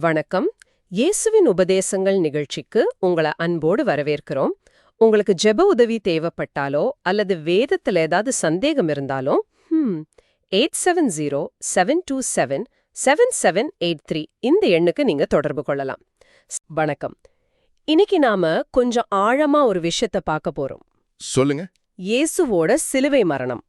வணக்கம். இயேசுவின் உபதேசங்கள் நிகழ்ச்சிக்கு உங்களை அன்போடு வரவேற்கிறோம். உங்களுக்கு ஜெப உதவி தேவைப்பட்டாலோ அல்லது வேதத்துல ஏதாவது சந்தேகம் இருந்தாலோ eight seven zero seven two seven seven seven eight three இந்த எண்ணுக்கு நீங்க தொடர்பு கொள்ளலாம். வணக்கம். இன்னைக்கு நாம கொஞ்சம் ஆழமா ஒரு விஷயத்த பார்க்க போறோம். சொல்லுங்க. இயேசுவோட சிலுவை மரணம்.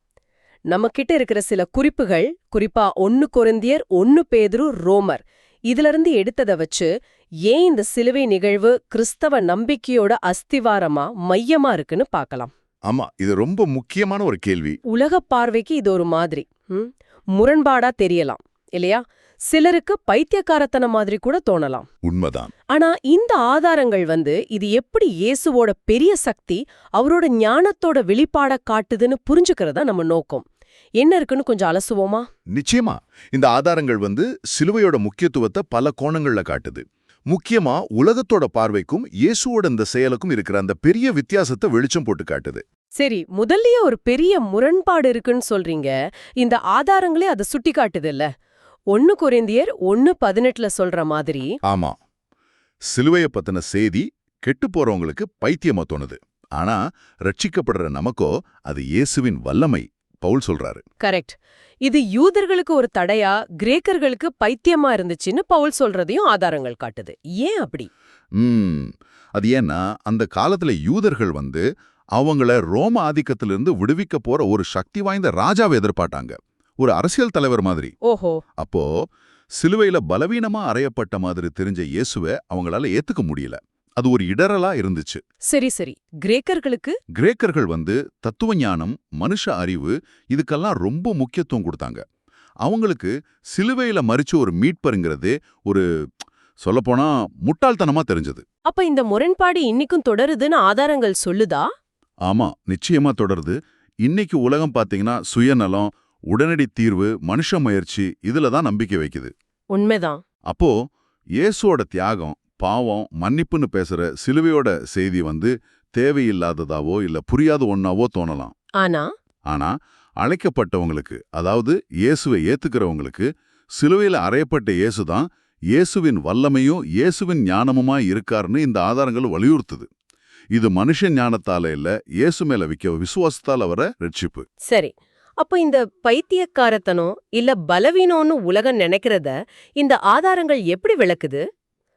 நம்ம கிட்ட இருக்கிற சில குறிப்புகள் குறிப்பா ஒன்னு கொரிந்தியர் ஒன்னு பேதுரு ரோமர். இதுல இருந்து எடுத்தத வச்சு ஏன் இந்த சிலுவை நிகழ்வு கிறிஸ்தவ நம்பிக்கையோட அஸ்திவாரமா மையமா இருக்குன்னு பார்க்கலாம். ஆமா இது ரொம்ப முக்கியமான ஒரு கேள்வி. உலக பார்வைக்கு இது ஒரு மாதிரி. முரண்பாடா தெரியலாம் இல்லையா? சிலருக்கு பைத்தியக்காரத்தனம் மாதிரி கூட தோணலாம். உண்மைதான். ஆனா இந்த ஆதாரங்கள் வந்து இது எப்படி இயேசுவோட பெரிய சக்தி அவரோட ஞானத்தோட வெளிப்பாட காட்டுதுன்னு புரிஞ்சுக்கிறதா நம்ம நோக்கம். என்ன இருக்குன்னு கொஞ்சம் அலசுவோமா? நிச்சயமா. இந்த ஆதாரங்கள் வந்து சிலுவையோட முக்கியத்துவத்தை பல கோணங்கள்ல காட்டுது. முக்கியமா உலகத்தோட பார்வைக்கும் இயேசுவோட இந்த செயலுக்கும் இருக்கிற அந்த பெரிய வித்தியாசத்தை வெளிச்சம் போட்டு காட்டுது. சரி முதல்லயே ஒரு பெரிய முரண்பாடு இருக்குன்னு சொல்றீங்க. இந்த ஆதாரங்களே அதை சுட்டி காட்டுதுல்ல. ஒன்னு கொரிந்தியர் ஒன்னு பதினெட்டுல சொல்ற மாதிரி ஆமா. சிலுவைய பத்தின செய்தி கெட்டு போறவங்களுக்கு பைத்தியமா தோணுது. ஆனா ரட்சிக்கப்படுற நமக்கோ அது இயேசுவின் வல்லமை. பவுல் சொல்றாரு. கரெக்ட் இது யூதர்களுக்கு ஒரு தடையா கிரேக்கர்களுக்கு பைத்தியமா இருந்துச்சுன்னு பவுல் சொல்றதையும் ஆதாரங்கள் காட்டுது. ஏன் அப்படி? அது ஏன்னா அந்த காலத்துல யூதர்கள் வந்து அவங்கள ரோம ஆதிக்கத்திலிருந்து விடுவிக்க போற ஒரு சக்தி வாய்ந்த ராஜாவை எதிர்பார்த்தாங்க. ஒரு அரசியல் தலைவர் மாதிரி. ஓஹோ. அப்போ சிலுவையில பலவீனமா அறையப்பட்ட மாதிரி தெரிஞ்ச இயேசுவை அவங்களால ஏத்துக்க முடியல. அது ஒரு இடரலா இருந்துச்சு. சரி சரி. கிரேக்கர்களுக்கு? கிரேக்கர்கள் வந்து தத்துவ ஞானம் மனுஷ அறிவு இதுக்கெல்லாம் ரொம்ப முக்கியத்துவம் கொடுத்தாங்க. அவங்களுக்கு சிலுவையில மறிச்ச ஒரு மீட்பருங்கிறதே ஒரு சொல்லப்போனா முட்டாள்தனமா தெரிஞ்சது. அப்ப இந்த முரண்பாடு இன்னிக்கும் தொடருதுன்னு ஆதாரங்கள் சொல்லுதா? ஆமா நிச்சயமா தொடருது. இன்னைக்கு உலகம் பாத்தீங்கன்னா சுயநலம் உடனடி தீர்வு மனுஷ முயற்சி இதுல தான் நம்பிக்கை வைக்குது. உண்மைதான். அப்போ இயேசுவோட தியாகம் பாவம் மன்னிப்புன்னு பேசுற சிலுவையோட செய்தி வந்து தேவையில்லாததாவோ இல்ல புரியாத ஒண்ணாவோ தோணலாம். ஆனா? ஆனா அழைக்கப்பட்டவங்களுக்கு அதாவது இயேசுவை ஏத்துக்கிறவங்களுக்கு சிலுவையில அறையப்பட்ட இயேசுதான் இயேசுவின் வல்லமையும் இயேசுவின் ஞானமுமா இருக்காருன்னு இந்த ஆதாரங்கள் வலியுறுத்துது. இது மனுஷ ஞானத்தால இல்ல இயேசு மேல விக்க விசுவாசத்தால வர ரட்சிப்பு. சரி. அப்ப இந்த பைத்தியக்காரத்தனம் இல்ல பலவீனம்னு உலகம் நினைக்கிறத இந்த ஆதாரங்கள் எப்படி விளக்குது?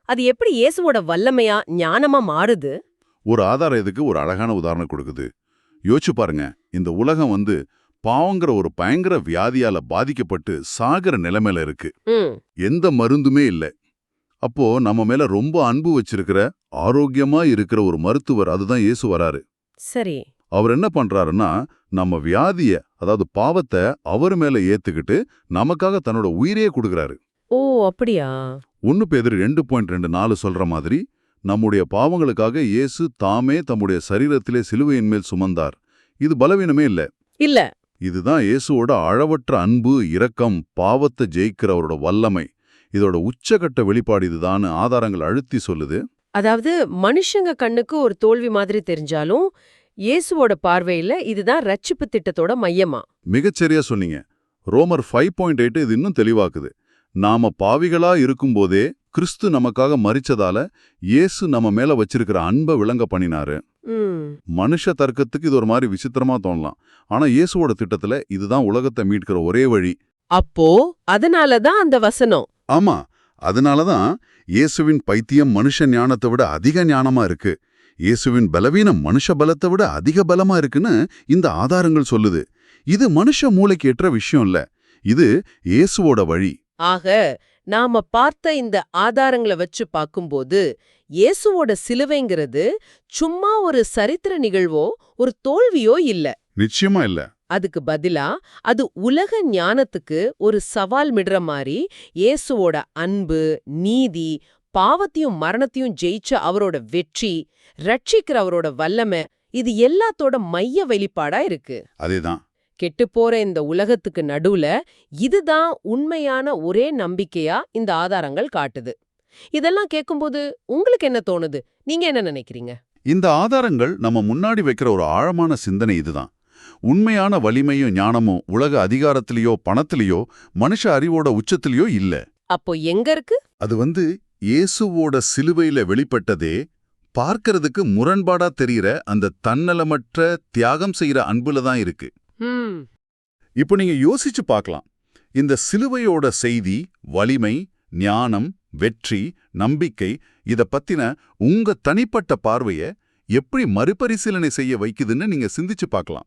அது எப்படி இயேசுவோட வல்லமையா ஞானமா மாறுது? ஒரு ஆதாரம் இதுக்கு ஒரு அழகான உதாரணம் கொடுக்குது. யோசிச்சு பாருங்க. இந்த உலகம் வந்து பாவங்கிற ஒரு பயங்கர வியாதியால பாதிக்கப்பட்டு சாகிற நிலைமையில இருக்கு. எந்த மருந்துமே இல்ல. அப்போ நம்ம மேல ரொம்ப அன்பு வச்சிருக்கிற ஆரோக்கியமா இருக்கிற ஒரு மருத்துவர் அதுதான் இயேசு வராரு. சரி. அவர் என்ன பண்றாருன்னா நம்ம வியாதிய அதாவது பாவத்தை அவர் மேல ஏத்துக்கிட்டு நமக்காக தன்னோட உயிரையே கொடுக்கறாரு. ஓ அப்படியா? ஒன்னு பேதர் ரெண்டு பாயிண்ட் ரெண்டு நாலு சொல்ற மாதிரி நம்முடைய பாவங்களுக்காக இயேசு தாமே தம்முடைய சரீரத்திலே சிலுவையின் மேல் சுமந்தார். இது பலவீனமே இல்ல. இல்ல. இதுதான் இயேசுவோட அளவற்ற அன்பு இரக்கம் பாவத்தை ஜெயிக்கிறவரோட வல்லமை. இதோட உச்சகட்ட வெளிப்பாடு இதுதான்னு ஆதாரங்கள் அழுத்தி சொல்லுது. அதாவது மனுஷங்க கண்ணுக்கு ஒரு தோல்வி மாதிரி தெரிஞ்சாலும் இயேசுவோட பார்வையில இதுதான் ரட்சிப்பு திட்டத்தோட மையமா? மிகச்சரியா சொன்னீங்க. ரோமர் ஃபைவ் பாயிண்ட் எயிட் இது இன்னும் தெளிவாக்குது. நாம பாவிகளா இருக்கும்போதே கிறிஸ்து நமக்காக மரிச்சதால இயேசு நம்ம மேல வச்சிருக்கிற அன்பை விளங்க பண்ணினாரு. மனுஷ தர்க்கத்துக்கு இது ஒரு மாதிரி விசித்திரமா தோணலாம். ஆனா இயேசுவோட திட்டத்துல இதுதான் உலகத்தை மீட்கிற ஒரே வழி. அப்போ அதனாலதான் அந்த வசனம். ஆமா அதனாலதான் இயேசுவின் பைத்தியம் மனுஷ ஞானத்தை விட அதிக ஞானமா இருக்கு. இயேசுவின் பலவீனம் மனுஷ பலத்தை விட அதிக பலமா இருக்குன்னு இந்த ஆதாரங்கள் சொல்லுது. இது மனுஷ மூளைக்கு ஏற்ற விஷயம் இல்ல. இது இயேசுவோட வழி. ஆக நாம பார்த்த இந்த ஆதாரங்களை வச்சு பார்க்கும்போது இயேசுவோட சிலுவைங்கிறது சும்மா ஒரு சரித்திர நிகழ்வோ ஒரு தோல்வியோ இல்ல. நிச்சயமா இல்ல. அதுக்கு பதிலா அது உலக ஞானத்துக்கு ஒரு சவால் மிடுற மாதிரி இயேசுவோட அன்பு நீதி பாவத்தையும் மரணத்தையும் ஜெயிச்ச அவரோட வெற்றி ரட்சிக்கிற அவரோட வல்லமை இது எல்லாத்தோட மைய வெளிப்பாடா இருக்கு. அதேதான். கெட்டுப்போற இந்த உலகத்துக்கு நடுவுல இதுதான் உண்மையான ஒரே நம்பிக்கையா இந்த ஆதாரங்கள் காட்டுது. இதெல்லாம் கேட்கும்போது உங்களுக்கு என்ன தோணுது? நீங்க என்ன நினைக்கிறீங்க? இந்த ஆதாரங்கள் நம்ம முன்னாடி வைக்கிற ஒரு ஆழமான சிந்தனை இதுதான். உண்மையான வலிமையும் ஞானமும் உலக அதிகாரத்திலேயோ பணத்திலேயோ மனுஷ அறிவோட உச்சத்திலேயோ இல்ல. அப்போ எங்க இருக்கு? அது வந்து இயேசுவோட சிலுவையில வெளிப்பட்டதே பார்க்கறதுக்கு முரண்பாடா தெரியற அந்த தன்னலமற்ற தியாகம் செய்யற அன்புல தான் இருக்கு. இப்போ நீங்க யோசிச்சு பார்க்கலாம். இந்த சிலுவையோட செய்தி வலிமை ஞானம் வெற்றி நம்பிக்கை இத பத்தின உங்க தனிப்பட்ட பார்வைய எப்படி மறுபரிசீலனை செய்ய வைக்குதுன்னு நீங்க சிந்திச்சு பார்க்கலாம்.